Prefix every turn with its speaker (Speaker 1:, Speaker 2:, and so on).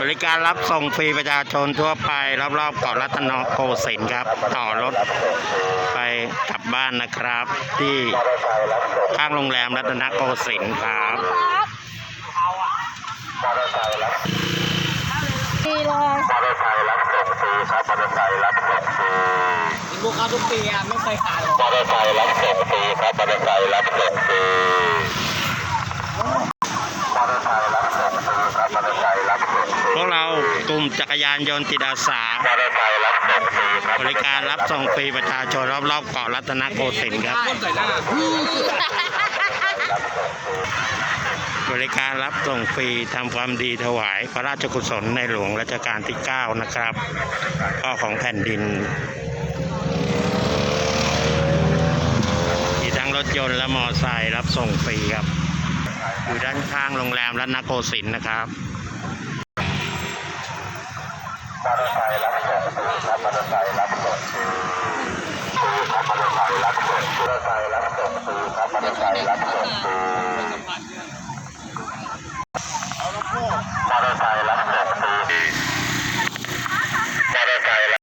Speaker 1: บริการรับส่งฟรีประชาชนทั่วไป รอบๆเกาะรัตนโกสินทร์ครับ ต่อรถไปกลับบ้านนะครับ ที่ข้างโรงแรมรัตนโกสินทร์ครับ
Speaker 2: ดีเลย
Speaker 3: ลูกค้าทุกปีอะไม่เคยขาดหรอก
Speaker 4: มอเตอร์ไซค์รับส่งฟรีครับมอเตอร์ไซค์รับส่งฟรีมอเตอร์ไซค์รับส่งฟรีครับมอเตอร์ไซค์รับส่งฟรี
Speaker 1: พวกเรา กลุ่มจักรยานยนต์จิตอาสา
Speaker 4: มอเตอร์ไซค์รับส่งฟรีครับ
Speaker 1: บริการรับส่งฟรีประชาชนรอบๆเกาะรัตนโกสินทร์ครับ บริการรับส่งฟรีทำความดีถวาย พระราชกุศลในหลวงรัชกาลที่ 9 นะครับพ่อของแผ่นดินมีทั้งรถยนต์และมอไซค์รับส่งฟรีครับ อยู่ด้านข้างโรงแรมรัตนโกสินทร์นะครับ
Speaker 4: มอเ